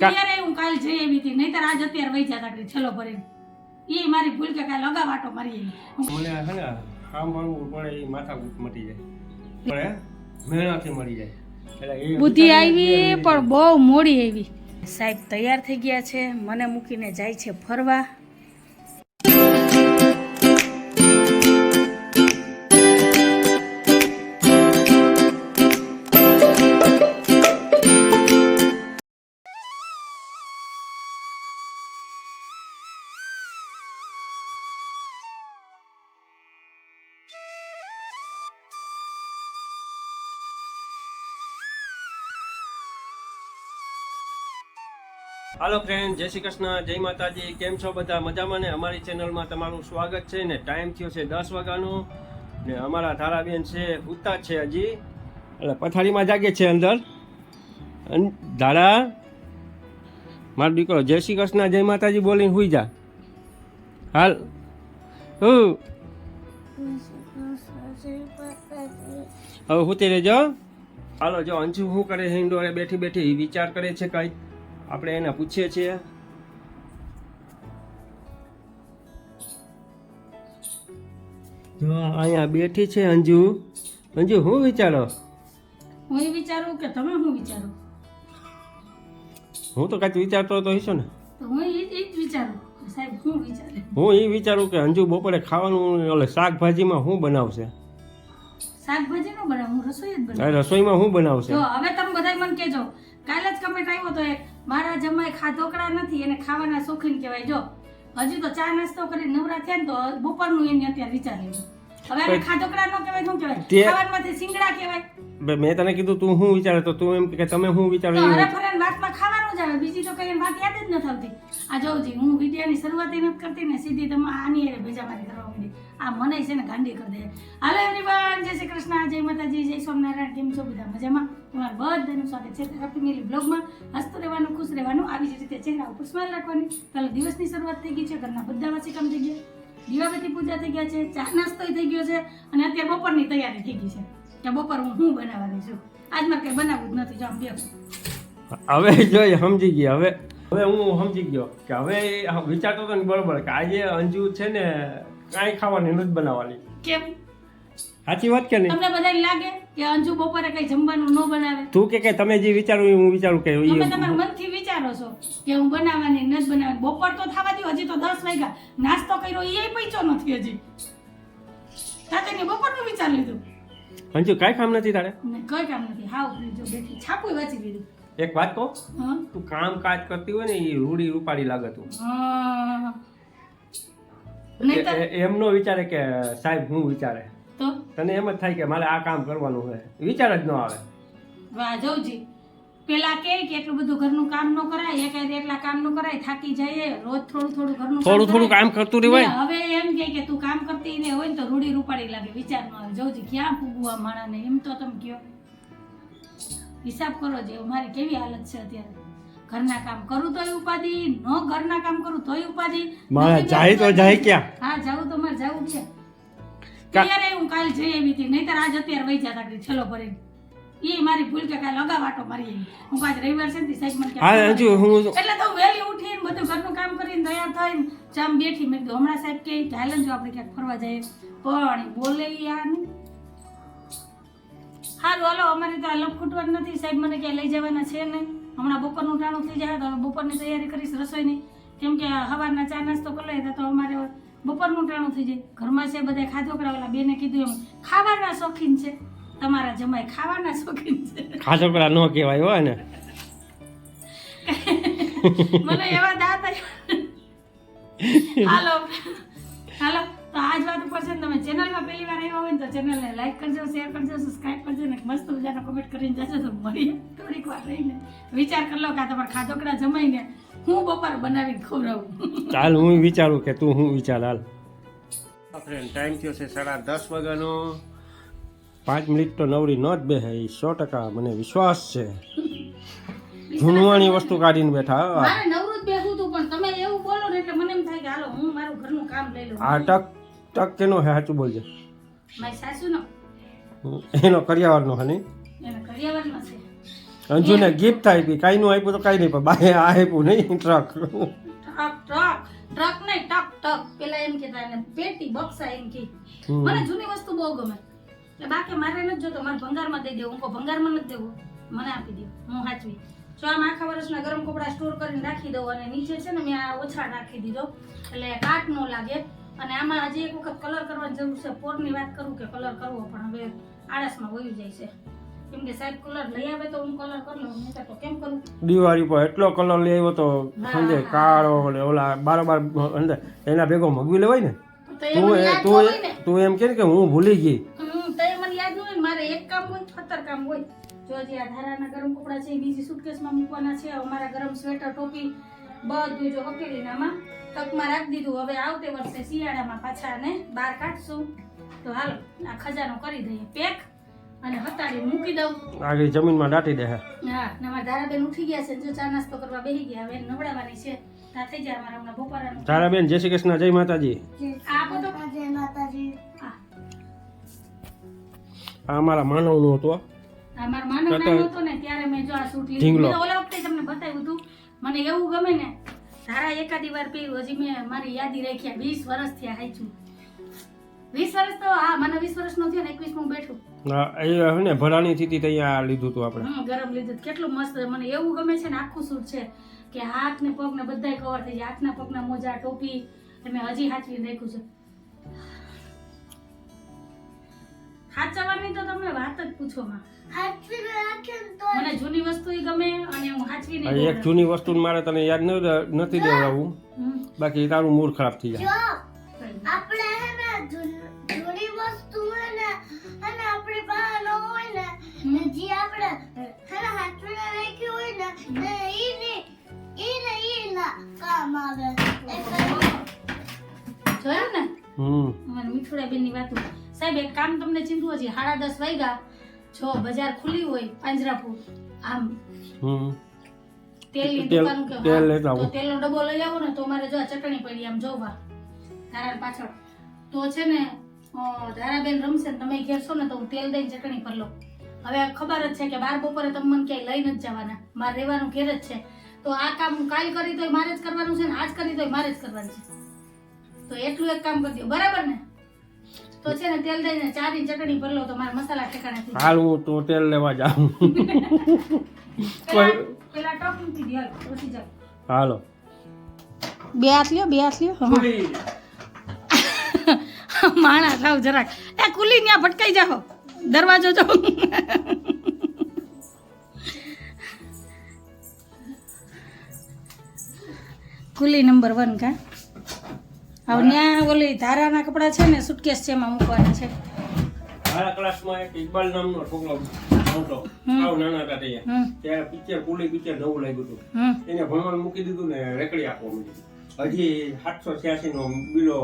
ત્યારે હું કાલ જઈ આવી હતી. નહીતર આજ અત્યારે વહી જતા કરી છેલ્લો ભરીને એ મારી ભૂલ કે કાલ લગાવાટો મારી મને હે ને કરવું પડે એ માથા મટી જાય. પણ મહેનતથી મળી જાય. બુદ્ધિ આવી પણ બહુ મોડી આવી. સાહેબ તૈયાર થઈ ગયા છે. મને મૂકીને જાય છે ફરવા. હાલો ફ્રેન્ડ જય શ્રી કૃષ્ણ, જય માતાજી, કેમ છો બધા? મજામાં ને? અમારી ચેનલમાં તમારું સ્વાગત છે ને ટાઈમ થયો છે દસ વાગ્યાનો ને અમારા ધારાબેન છે ઉતા છે હજી. એટલે પથારીમાં જાગે છે અંદર. ધારા, મારો દીકરો, જય શ્રી કૃષ્ણ, જય માતાજી બોલીને હુઈ જા. હાલ. હું? હવે હુતી રહેજો. હાલો, જો અંશુ શું કરે છે ઇન્ડોરે બેઠી બેઠી વિચાર કરે છે કઈ આપણે એને પૂછીએ છીએ. જો અહીંયા બેઠી છે અંજુ. અંજુ શું વિચારો? હું એ વિચારું કે તમે શું વિચારો? હું તો કાંઈ વિચારતો તો હશો ને. તો હું એ જ વિચારું. સાહેબ શું વિચારે? હું એ વિચારું કે અંજુ બપોરે ખાવાનું ઓલે શાકભાજીમાં શું બનાવશે? શાકભાજી નો બનાવું હું રસોઈ જ બનાવું. રસોઈમાં શું બનાવશે? જો હવે તમે બધા મને કહેજો. કાલે જ કમેન્ટ આવ્યો તો એક. મારા જમાય ખાધોકડા નથી, એને ખાવાના શોખીન કહેવાય. જો, હજુ તો ચા નાસ્તો કરી નવરા થયા ને તો બપોરનું એને અત્યારે વિચારી લો હવે ખાધોકડા નો કહેવાય શું કહેવાય? ખાવામાંથી સિંગડા કહેવાય. મેં તને કીધું તું શું વિચારે તો તું એમ કે તમે શું વિચારો વાતમાં ખાવાનું જ આવે બીજી તો કઈ વાત યાદ જ ન આવતી આ જોઉં જી હું વિડિયાની શરૂઆત ય કરતી ને સીધી તમે આની હારે ભેજામારી કરવા માંડી. આ મને છે ને ગાંડી કરી દે. હાલો એવરીવન જય શ્રી કૃષ્ણ જય માતાજી જય સ્વામિનારાયણ કેમ છો બધા? મજામાં? તમારું બધાનું સ્વાગત છે બ્લોગમાં હસતું રહેવાનું ખુશ રહેવાનું આવી જ રીતે ચહેરા ઉપર સ્માઈલ રાખવાની. કાલે દિવસની શરૂઆત થઈ ગઈ છે ઘરના બધા વાસી કામ થઈ ગયા. દીવાબત્તી પૂજા થઈ ગયા છે ચા નાસ્તો થઈ ગયો છે અને અત્યારે બપોરની તૈયારી થઈ ગઈ છે. કે બપોર હું શું બનાવવાની છું? આજ મારે કંઈ બનાવવું જ નથી જો આમ હવે જો સમજી ગયા હવે હવે હું સમજી ગયો કે હવે વિચારતો હતો ને બરોબર કે આજે અંજુ છે ને કાંઈ ખાવાની નથી બનાવવાની. કેમ? સાચી વાત કે નહીં? તમને બધાને લાગે કે અંજુ બપોરે કઈ જમવાનું ન બનાવે? તું કે કે તમે જે વિચારું હું વિચારું કે તમે તમારા મનથી વિચારો છો? કે હું બનાવવાની નથી બનાવવાની? બપોર તો થવા દો હજી તો દસ વાગ્યા. નાસ્તો કર્યો એ પૈસો નથી હજી. તાતે બપોરનું વિચાર લીધું. અંજુ કાંઈ કામ નથી તારે? કઈ કામ નથી. હાવ જો બેઠી. છાપું વાંચી લીધું. એક વાત કહો? તું કામ કાજ કરતી હોય ને એ રૂડી રૂપાડી લાગે તું. હા. નહીંતર? એ- એ- એમ નો વિચારે કે સાહેબ હું વિચારે. તો? તને એમ જ થાય કે મારે આ કામ કરવાનું હોય. વિચાર જ ન આવે. વાહ જવજી. પેલા કે કે એટલું બધું ઘરનું કામ ન કરાય એક એટલા કામ ન કરાય થાકી જાય રોજ થોડું થોડું ઘરનું થોડું થોડું કામ કરતું રહેવાય હવે એમ કે કે તું કામ કરતી ને હોય ને તો રૂડી રૂપાડી લાગે વિચાર ન આવે. જવજી ક્યાં પૂગવું માણાને? એમ તો તમે કયો. હિસાબ કરો જે મારી કેવી હાલત છે અત્યારે? ઘરના કામ કરું તોય ઉપાધિ ન ઘરના કામ કરું તોય ઉપાધિ. મારે જાય તો જાય ક્યાં? હા જાવું તો મારે જાવું છે ત્યારે હું કાલ જઈ આવી હતી? નહીતર આજ અત્યારે વહી જતા છેલ્લો ભરીને એ મારી ભૂલ કે કાલ લગાવાટો મારી હું કાલ રવિવાર છે ને સાહેબ મને હા અંજુ હું એટલે તો વહેલી ઉઠીને બધું ઘરનું કામ કરીને તૈયાર થઈને જામ બેઠી. મેં કીધું હમણાં સાહેબ કે કે હાલો જો આપણે ક્યાંક ફરવા જઈએ. પણ બોલે ઈ હાલો અમારે તો આ લપ ખૂટવાનું નથી. સાહેબ મને ક્યાંય લઈ જવાના છે નહીં. હમણાં બપોરનું ટાણું થઈ જાય તો બપોર બપોરની તૈયારી કરીશ રસોઈની. કેમ કે સવારના ચા નાસ્તો કરી લઈએ તો અમારે બપોરનું ટાણું થઈ જાય. ઘરમાં છે બધા ખાધો કરાવેલા બેને કીધું એમ ખાવાના શોખીન છે. તમારા જમાઈ ખાવાના શોખીન છે. ખાસોકડા ન કહેવાય હોય ને મને એવા દાંત. હાલો. હાલો. તો આજ વાત ઉપર છે ને તમે ચેનલમાં પહેલી વાર આવ્યા હોય ને તો ચેનલને લાઈક કરજો શેર કરજો સબસ્ક્રાઇબ કરજો ને મસ્ત મજાનો કમેન્ટ કરીને જજો તો મળીએ થોડીક વાર રહીને. વિચાર કરી લો કે આ તમારા ખાધોકડા જમાઈને હું બપોર બનાવીને ખવડાવું. ચાલ હું વિચારું કે તું હું વિચાર હાલ. ફ્રેન્ડ ટાઈમ થયો છે સાડા દસ વાગ્યાનો. પાંચ મિનિટ તો નવરી ન જ બેહે એ સો ટકા મને વિશ્વાસ છે. જૂનવાણી વસ્તુ કાઢીને બેઠા હો. મારે નવરું જ બેહવું હતું પણ તમે એવું બોલો ને એટલે મને એમ થાય કે હાલો હું મારું ઘરનું કામ લઈ લઉં. આ ટક ટક કેનો હે સાચું બોલજે. એનો કરિયાવરનો હે નહીં? અંજુને ગિફ્ટ આપી કાંઈ નું આપ્યું તો કાંઈ નહીં પણ બાય આ આપ્યું નહીં ટ્રક ટ્રક ટ્રક ટ્રક નહીં ટક ટક. પેલા એમ કેતા એને પેટી બક્સા એમ કે મને જૂની વસ્તુ બહુ ગમે. એટલે બાકી મારે નથી જોતો મારે ભંગારમાં દઈ દેવું. હું ભંગારમાં નથી દેવું મને આપી દે હું સાચવી. જો આમ આખા વર્ષના ગરમ કપડાં સ્ટોર કરીને રાખી દઉં અને નીચે છે ને મેં આ ઓછા નાખી દીધો એટલે કાટ ન લાગે. અને આમાં હજી એક વખત કલર કરવાની જરૂર છે. પોરની વાત કરું કે કલર કરવો પણ હવે આળસમાં વયું જાય છે. કેમ કે સાહેબ કલર લઈ આવે તો હું કલર કરી લઉં. નહીં તો કેમ કરું? દિવાળી પર એટલો કલર લઈ આવ્યો તો સમજે કાળો ને ઓલા બારોબાર અંદર એના ભેગો મગવી લેવાય તું તું ને. તું એમ કે હું ભૂલી ગઈ. સત્તર કામ હોય જો હજી આ ધારાના ગરમ કપડાં છે એ બીજી સુટકેસમાં મૂકવાના છે. અમારા ગરમ સ્વેટર ટોપી બધું જો હકેલીને આમાં તકમાં રાખી દીધું. હવે આવતે વર્ષે શિયાળામાં પાછા ને બહાર કાઢશું. તો હાલો આ ખજાનો કરી દઈએ. પેક અને હતાડી મૂકી દઉં. આગળ જમીનમાં દાટી દે હે. નવા ધારાબેન ઉઠી ગયા છે. જો ચા નાસ્તો કરવા બેસી ગયા. હવે નવડાવવાની છે. તા થઈ જાય અમારા હમણાં બપોરાનું. ધારાબેન જય શ્રી કૃષ્ણ. જય માતાજી. આ બધો હા. આ મારા માનવનું હતું. આ મારો માનવ નાનો હતો ને ત્યારે મેં જો આ સૂટ લીધું. ઢીંગલો. મેં તો ઓલા વખતે તમને બતાવ્યું હતું. મને એવું ગમે ને તારા એકાદી વાર પહેર્યું હજી મેં મારી યાદી રાખ્યા વીસ વર્ષ થયા હાચું વીસ વર્ષ તો હા મને વીસ વર્ષનો થયો ને એકવીસ હું બેઠું. હા, એ ને લીધું હતું આપણે. હમ ગરમ લીધું કેટલું મસ્ત. મને એવું ગમે છે ને આખું સૂટ છે કે હાથ ને પગ ને બધાય કવર થઈ જાય. હાથના પગના મોજા ટોપી મેં હજી હાચવી રાખ્યું છે. હાચવવાની તો તમે વાત જ પૂછો માં મને જૂની વસ્તુ ગમે અને હું હાચવી નહીં એક જૂની વસ્તુ મારે તને યાદ ન- નથી દેવડાવવું બાકી તારું મૂડ ખરાબ થઈ જાય. આપણે હે ને જૂની વસ્તુ ને હે ને આપણી પાસે ન હોય ને ને જે આપણે હે ને હાચવીને રાખી હોય ને ઈ ને ઈ ને ઈ ના કામ આવે. જોયું ને? હમ. મને મીઠુડા ની વાતો. સાહેબ એક કામ તમને ચિંતું હજી. સાડા દસ વાગ્યા. જો બજાર ખુલી હોય પાંજરાપુર. આમ તેલની તેલ- દુકાન કે તો તેલનો ડબ્બો લઈ આવો ને તો મારે જો ચટણી પડી આમ જોવા. તારા પાછળ. તો છે ને ધારાબેન રમશે ને તમે ઘેર છો ને તો હું તેલ દઈને ચટણી પર લઉં. હવે ખબર જ છે કે બાર બપોરે તમે મને ક્યાંય લઈ નથી જવાના. મારે રહેવાનું ઘેર જ છે. તો આ કામ હું કાલ કરી તોય મારે જ કરવાનું છે ને આજ કરી તોય મારે જ કરવાનું છે. તો એટલું એક કામ કરી દો બરાબર ને? તો છે ને તેલ દઈને ચાની ચટણી પર તો મારા મસાલા ઠેકાણે થઈ જાય. હાલ હું તો તેલ લેવા જાઉં. પેલા પેલા ટોપ મૂકી દો હાલો, બે હાથ લ્યો બે હાથ લ્યો. માણા થાવ જરાક. એ કુલી ત્યાં ભટકાઈ જાઓ દરવાજો જો. કુલી નંબર વન કા? હવે ત્યાં ઓલી ધારાના કપડાં છે ને સુટકેસ છે એમાં મૂકવાના છે. મારા ક્લાસમાં એક ઇકબાલ નામનો છોકરો મોટો હમ. નાના હતા ત્યાં ત્યારે પિક્ચર કુલી પિક્ચર નવું લાગ્યું હતું. એને ભણવાનું મૂકી દીધું ને રેકડી આપવા હજી સાતસો છ્યાસી નો બિલો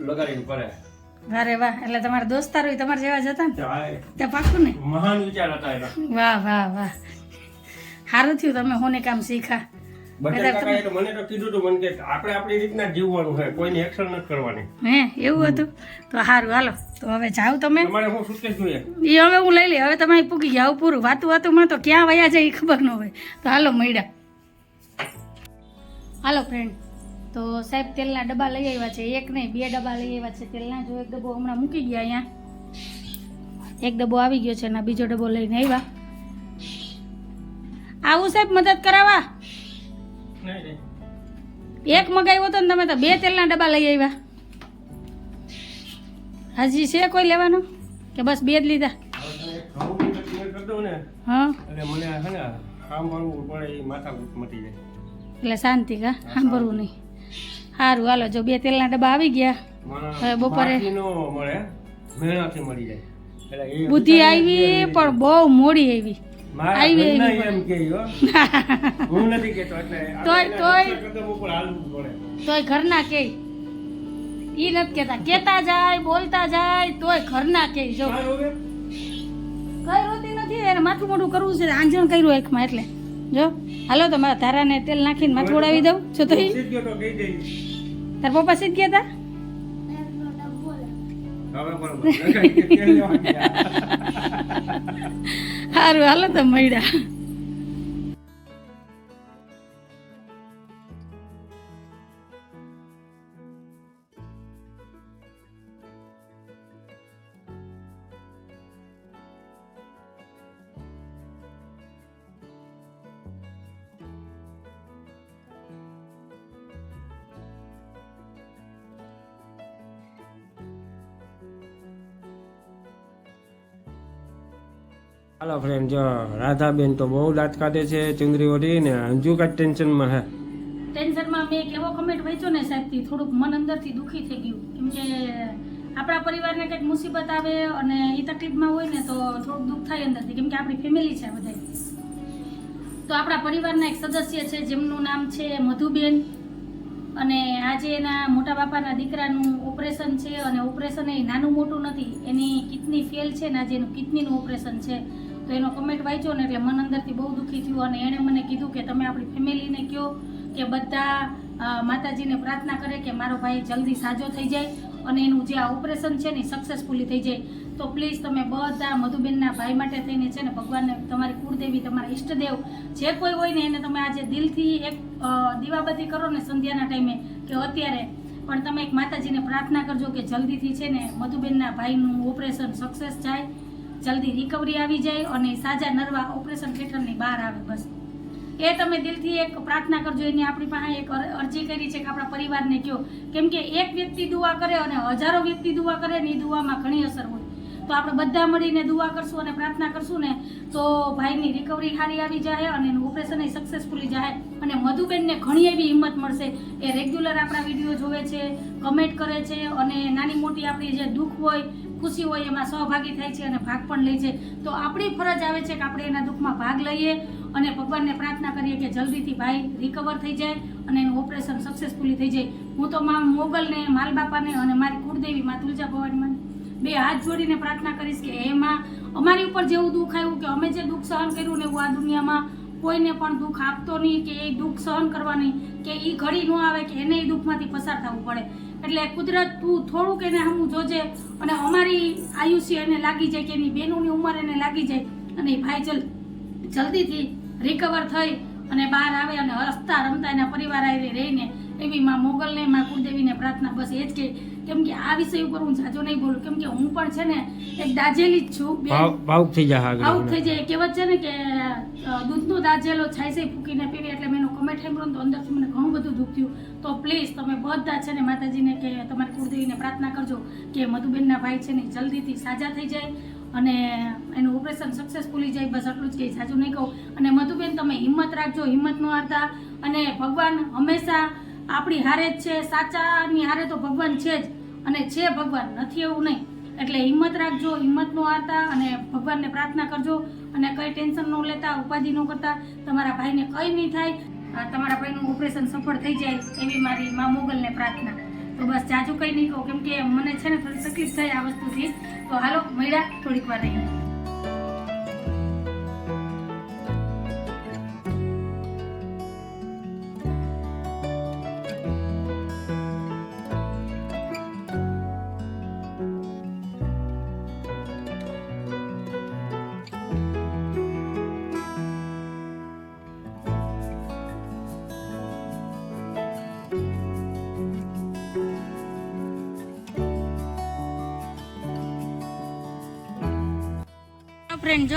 લગાડીને કરે અરે વાહ એટલે તમારા દોસ્તારો તમારા જેવા જ હતા ને? તે પાકું ને? મહાન વિચાર હતા એના. વાહ વાહ વાહ. સારું થયું તમે હોને કામ શીખા. કાકાએ તો મને તો કીધું હતું મને કે આપણે આપણી રીતના જીવવાનું છે કોઈની એક્શન નથી કરવાની. હે એવું હતું? તો સારું હાલો તો હવે જાઓ તમે. તમારે શું સુટકેસ જોઈએ એ હવે હું લઈ લઈ હવે તમે પૂગી ગયા પૂરું. વાતું વાતુંમાં તો ક્યાં વયા જાય એ ખબર ન હોય. તો હાલો મળ્યા. હાલો ફ્રેન્ડ તો સાહેબ તેલના ડબ્બા લઈ આવ્યા છે. એક નહીં બે ડબ્બા લઈ આવ્યા છે. તેલના જો એક ડબ્બો હમણાં મૂકી ગયા અહીંયા. એક ડબ્બો આવી ગયો છે અને બીજો ડબ્બો લઈને આવ્યા. આવું સાહેબ મદદ કરાવવા? એક મગાવ્યો હતો ને તમે તો બે તેલના ડબ્બા લઈ આવ્યા. હજી છે કોઈ લેવાનો? કે બસ બે જ લીધા? હા. એટલે શાંતિ કા? સાંભળવું નહીં. સારું હાલો જો બે તેલના ડબ્બા આવી ગયા હવે બપોરે- બુદ્ધિ આવી પણ બહુ મોડી આવી. તોય- ઘરના કે ઈ નથી કેતા કેતા જાય બોલતા જાય તોય ઘરના કે જો. કઈ રોતી નથી એને માથું મોઢું કરવું છે આંજણ કર્યું એકમાં એટલે. જો હાલો તો મારા ધારાને તેલ નાખીને માથું ઉડાવી દઉં. છો તો. તાર પપ્પા સીધ ગયા હતા? સારું હાલો તો મળ્યા. હાલો ફ્રેન્ડ જો રાધાબેન તો બહુ દાંત કાઢે છે ચુંદરી ઓઢી ને અંજુ કાંઈ ટેન્શનમાં હે. ટેન્શનમાં મેં એક એવો કમેન્ટ વાંચ્યો ને સાહેબથી થોડુંક મન અંદરથી દુઃખી થઈ ગયું. કેમ કે આપણા પરિવારને કંઈક મુસીબત આવે અને એ તકલીફમાં હોય ને તો થોડુંક દુઃખ થાય અંદરથી. કેમ કે આપણી ફેમિલી છે બધા તો આપણા પરિવારના એક સદસ્ય છે, જેમનું નામ છે મધુબેન. અને આજે એના મોટા બાપાના દીકરાનું ઓપરેશન છે અને ઓપરેશન એ નાનું મોટું નથી, એની કિડની ફેલ છે ને આજે એનું કિડનીનું ઓપરેશન છે. તો એનો કમેન્ટ વાંચ્યો ને એટલે મન અંદરથી બહુ દુઃખી થયું અને એણે મને કીધું કે તમે આપણી ફેમિલીને કહો કે બધા માતાજીને પ્રાર્થના કરે કે મારો ભાઈ જલ્દી સાજો થઈ જાય અને એનું જે આ ઓપરેશન છે ને સક્સેસફુલી થઈ જાય. તો પ્લીઝ તમે બધા મધુબેનના ભાઈ માટે થઈને છે ને ભગવાનને તમારી કુળદેવી, તમારા ઈષ્ટદેવ જે કોઈ હોય ને એને તમે આજે દિલથી એક દીવાબત્તી કરો ને સંધ્યાના ટાઈમે કે અત્યારે પણ તમે એક માતાજીને પ્રાર્થના કરજો કે જલ્દીથી છે ને મધુબેનના ભાઈનું ઓપરેશન સક્સેસ જાય. જલ્દી રિકવરી આવી જાય અને સાજા નરવા ઓપરેશન થિયેટરની બહાર આવે બસ. એ તમે દિલથી એક પ્રાર્થના કરજો, એની આપણી પાસે એક અરજી કરી છે કે આપણા પરિવારને કહો કેમ કે એક વ્યક્તિ દુઆ કરે અને હજારો વ્યક્તિ દુઆ કરે ને એ દુઆમાં ઘણી અસર હોય. તો આપણે બધા મળીને દુઆ કરશું અને પ્રાર્થના કરશું ને, તો ભાઈની રિકવરી સારી આવી જાય અને એનું ઓપરેશન સક્સેસફુલી જાય અને મધુબેનને ઘણી એવી હિંમત મળશે. એ રેગ્યુલર આપણા વીડિયો જોવે છે કમેન્ટ કરે છે અને નાની મોટી આપણી જે દુઃખ હોય ખુશી હોય, એમાં સહભાગી થાય છે અને ભાગ પણ લે છે. તો આપણી ફરજ આવે છે કે આપણે એના દુઃખમાં ભાગ લઈએ અને ભગવાનને પ્રાર્થના કરીએ કે જલ્દીથી ભાઈ રિકવર થઈ જાય અને એનું ઓપરેશન સક્સેસફુલી થઈ જાય. હું તો મા મોગલને, માલ બાપાને અને મારી કુળદેવી મા તુલજા ભવાની બે હાથ જોડીને પ્રાર્થના કરીશ કે એમાં અમારી ઉપર જેવું દુઃખ આવ્યું કે અમે જે દુઃખ સહન કર્યું ને એવું આ દુનિયામાં કોઈને પણ દુઃખ આપતો નહીં કે એ દુઃખ સહન કરવાની, કે એ ઘડી ન આવે કે એને એ દુઃખમાંથી પસાર થવું પડે. એટલે કુદરત તું થોડુંક એને હમું જોજે અને અમારી આયુષ્ય એને લાગી જાય કે એની બહેનોની ઉંમર એને લાગી જાય. અને એ ભાઈ જલ જલ્દીથી રિકવર થઈ અને બહાર આવે અને હસતા રમતા એના પરિવાર આવી રહીને એવી માં મોગલને, માં કુળદેવીને પ્રાર્થના બસ એ જ કે કેમ કે આ વિષય ઉપર હું જાજો નહીં બોલું. કેમ કે હું પણ છે ને એક દાજેલી જ છું ભાવુક થઈ જાય ભાવુક થઈ જાય. કહેવત છે ને કે દૂધનો દાજેલો છાયસે ફૂકીને પીવી એટલે મેં એનો કમેન્ટ સાંભળ્યો તો અંદરથી મને ઘણું બધું દુઃખ થયું. તો પ્લીઝ તમે બધા છે ને માતાજીને કે તમારી કુળદેવીને પ્રાર્થના કરજો કે મધુબેનના ભાઈ છે ને જલ્દીથી સાજા થઈ જાય અને એનું ઓપરેશન સક્સેસફુલી જાય. બસ આટલું જ કહી સાચું નહીં કહું. અને મધુબેન તમે હિંમત રાખજો હિંમત ન હારતા. અને ભગવાન હંમેશા આપણી હારે જ છે. સાચાની હારે તો ભગવાન છે જ. અને છે ભગવાન નથી એવું નહીં. એટલે હિંમત રાખજો હિંમત ન હારતા અને ભગવાનને પ્રાર્થના કરજો અને કંઈ ટેન્શન ન લેતા, ઉપાધિ ન કરતા, તમારા ભાઈને કંઈ નહીં થાય. તમારા ભાઈનું ઓપરેશન સફળ થઈ જાય એવી મારી મા મોગલને પ્રાર્થના. તો બસ જાજુ કંઈ નહીં કહું, કેમ કે મને છે ને થોડી તકલીફ થઈ આ વસ્તુથી. તો હાલો, મળ્યા, થોડીક વાર રહીને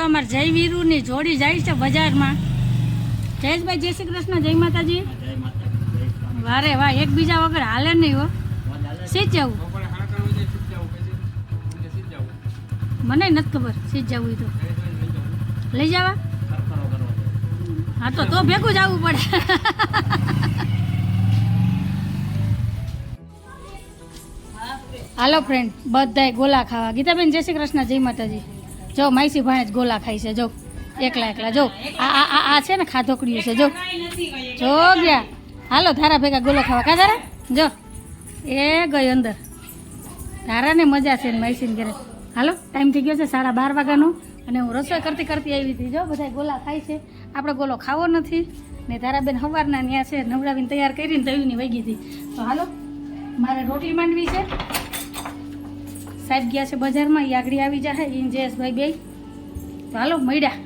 અમારે જય વીરુની જોડી જાય છે બજારમાં. જયેશભાઈ જય શ્રી કૃષ્ણ જય માતાજી. વારે વાહ એકબીજા વગર હાલે નહીં હો. સીજ જવું? મને નથી ખબર સીજ જવું તો. લઈ જવા? હા તો તો ભેગું જવું પડે. હાલો ફ્રેન્ડ બધાય ગોલા ખાવા. ગીતાબેન જય શ્રી કૃષ્ણ જય માતાજી. જો માઈસી ભાણે જ ગોલા ખાય છે, જો. એકલા એકલા, જો. આ આ આ- છે ને ખાધોકડીયું છે, જો. જો ગયા. હાલો, ધારા ભેગા ગોલો ખાવા. કા ધારા? જો. એ ગઈ અંદર. ધારાને મજા છે ને માઈસીને ઘરે. હાલો ટાઈમ થઈ ગયો છે સાડા બાર વાગ્યાનો અને હું રસોઈ કરતી કરતી આવી હતી, જો. બધા ગોલા ખાય છે. આપણે ગોલો ખાવો નથી. ને ધારાબેન સવારના ત્યાં છે નવડાવીને તૈયાર કરીને તવીની વહી હતી. તો હાલો, મારે રોટલી માંડવી છે. સાહેબ ગયા છે બજારમાં. આગળ આવી જાય ઇન જયેશભાઈ બે તો હાલો મળ્યા.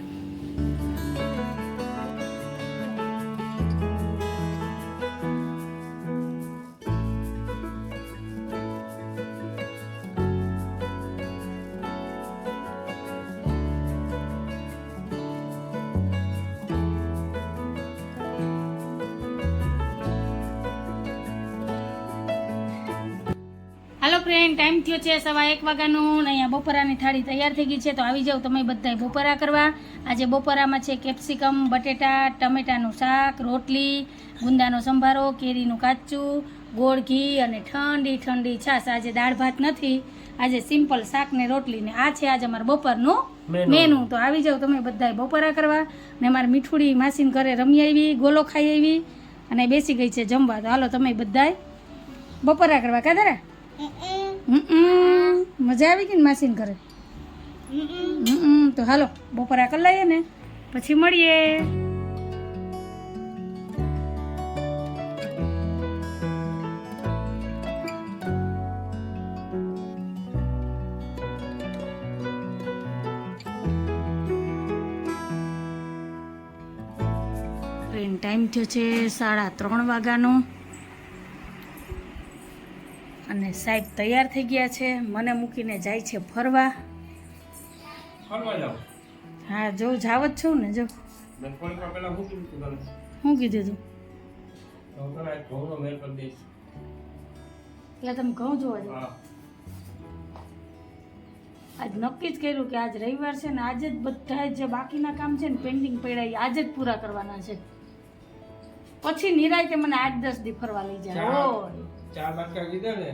હાલો ફ્રેન્ડ ટાઈમ થયો છે સવા એક વાગ્યાનું અહીંયા બપોરાની થાળી તૈયાર થઈ ગઈ છે તો આવી જાઓ તમે બધાય બપોરા કરવા. આજે બપોરામાં છે કેપ્સિકમ બટેટા ટમેટાનું શાક રોટલી ગુંદાનો સંભારો કેરીનું કાચું ગોળ ઘી અને ઠંડી ઠંડી છાશ. આજે દાળ ભાત નથી આજે સિમ્પલ શાક ને રોટલી ને આ છે આજે અમારા બપોરનું મેનુ. તો આવી જાઓ તમે બધાએ બપોરા કરવા. ને મારી મીઠુડી માસીન ઘરે રમી આવી ગોલો ખાઈ આવી અને બેસી ગઈ છે જમવા. તો હાલો તમે બધાય બપોરા કરવા કાદરા મજા આવી ગઈ ને માસીને ઘરે? તો હાલો, બપોરા કરી લઈએ ને. પછી મળીએ. ટ્રેન ટાઈમ થયો છે સાડા ત્રણ વાગ્યાનો. સાહેબ તૈયાર થઈ ગયા છે. મને મૂકીને જાય છે ફરવા. હા જો જાવ જ છું ને જો. શું કીધું તું? તો એટલે તમે ઘઉં જોવા જાવ આજ નક્કી જ કર્યું કે આજ રવિવાર છે ને આજે જ બધા જે બાકીના કામ છે ને પેન્ડિંગ પડ્યા એ આજે જ પૂરા કરવાના છે. પછી નિરાયતે મને આઠ દસ દી ફરવા લઈ જાય. ચાર બાટકા કીધા ને?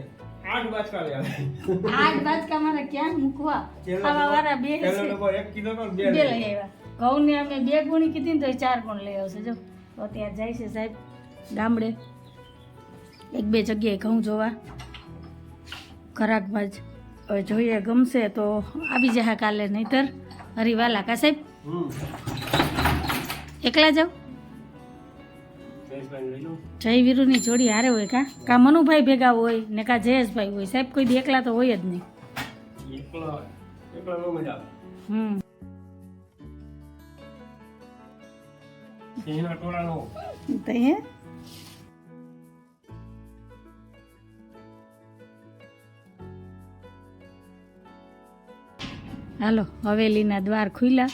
આઠ બાચકા લે આઠ બાચકા મારે ક્યાં મૂકવા? ખાવા વાળા બે એક કિલો નો બે લઈ આવ્યા. ઘઉં ને અમે બે ગુણી કીધી ને તો ચાર ગુણ લઈ આવશે. જો તો ત્યાં જાય છે સાહેબ ગામડે. એક બે જગ્યાએ ઘઉં જોવા. ખરાકમાં જ હવે જોઈએ ગમશે તો આવી જાય કાલે નહીતર હરિવાલા કા સાહેબ? એકલા લો જય વીરુની જોડી હારે હોય કા? કા મનુભાઈ ભેગા હોય ને કા જયેશભાઈ હોય? સાહેબ કોઈ દી એકલા તો હોય જ નહીં. એકલો એકલો નો મજા આવે. હમ. સિંહના ટોળાનો? હાલો હવેલીના દ્વાર ખુલ્યા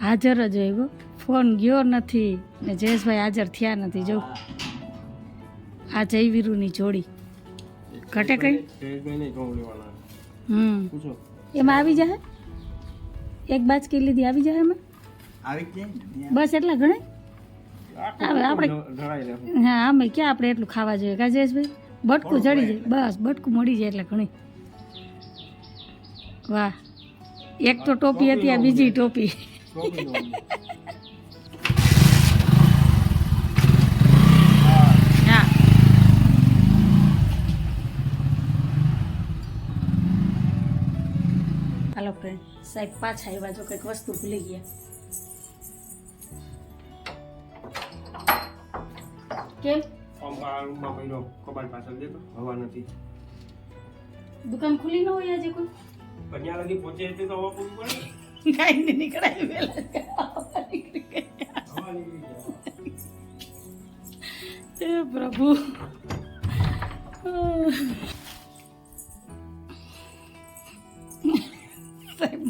હાજર જ હોય ગો ફોન ગયો નથી ને જયેશભાઈ હાજર થયા નથી જો. આ જયવીરુની જોડી. ઘટે કઈ? હમ. એમાં આવી જાય એક બાજકી લીધી આવી જાય એમાં? જાય બસ એટલા ગણાય આખું આપણે- હા અમે ક્યાં આપણે એટલું ખાવા જોઈએ? કા જયેશભાઈ? બટકું જડી જાય. બસ બટકું મળી જાય એટલે ઘણી. વાહ. એક તો ટોપી હતી આ બીજી ટોપી ટોપી નો હા હાલો ફ્રેન્ડ સાહેબ પાછા આવ્યા જો કંઈક વસ્તુ ભૂલી ગયા. કેમ? રૂમમાં ભાઈનો કબાટ પાછળ દેતો હવા નથી. દુકાન ખુલી ન હોય આજે કોઈ? પણ ત્યાં લગી પહોંચે એટલે તો હવા પૂરી પડે. કાંઈ નહીં નીકળાય વહેલા નીકળી ગયા પ્રભુ.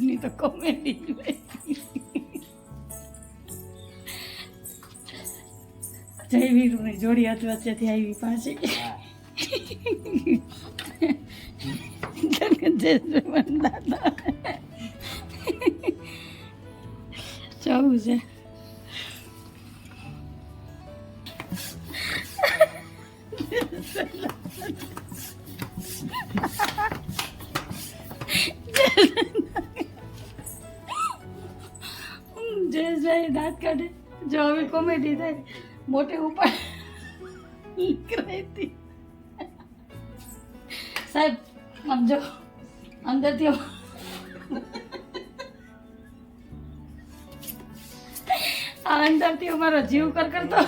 સાહેબની તો કોમેડી જય વીરુની જોડી હાથ વચ્ચેથી આવી પાછી. દાદા. છે. દાંત કાઢે જો હવે કોમેડી થાય મોટે ઉપર નીકળાઈ સાહેબ આમ જો અંદરથી આ અંદરથી અમારો જીવ કર કરતો.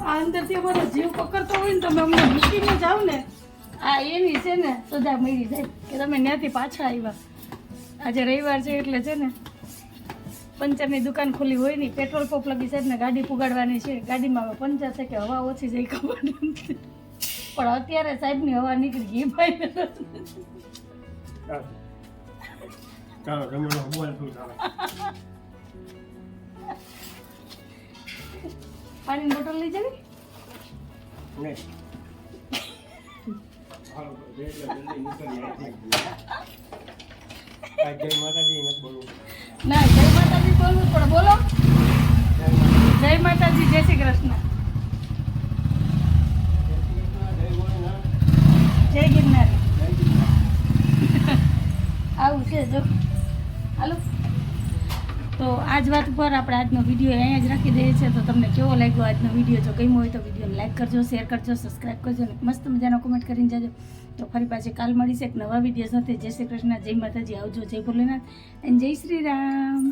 આ અંદરથી અમારો જીવ પકડતો હોય ને તમે અમને મૂકીને જાવ ને. આ એની છે ને સજા મળી જાય કે તમે ત્યાંથી પાછા આવ્યા. આજે રવિવાર છે એટલે છે ને પંચરની દુકાન ખુલ્લી હોય નહીં પેટ્રોલ પંપ લગી સાહેબ ને ગાડી પુગાડવાની છે. ગાડીમાં હવે પંચર છે કે હવા ઓછી જાય ખબર નથી. પણ અત્યારે સાહેબની હવા નીકળી ગઈ ભાઈ. ચાલે પાણીની બોટલ લઈ જવી? નહીં. ના, જય માતાજી બોલવું પણ બોલો જય માતાજી. જય શ્રી કૃષ્ણ જય. આવું છે, જો તો આજ વાત ઉપર આપણે આજનો વીડિયો અહીંયા જ રાખી દઈએ છીએ. તો તમને કેવો લાગ્યો આજનો વીડિયો જો ગમ્યો હોય તો વિડીયોને લાઈક કરજો શેર કરજો સબસ્ક્રાઈબ કરજો અને મસ્ત મજાનો કોમેન્ટ કરીને જજો. તો ફરી પાછી કાલ મળીશ એક નવા વીડિયો સાથે. જય શ્રી કૃષ્ણ, જય માતાજી, આવજો જય ભોલેનાથ. એન્ડ જય શ્રી રામ.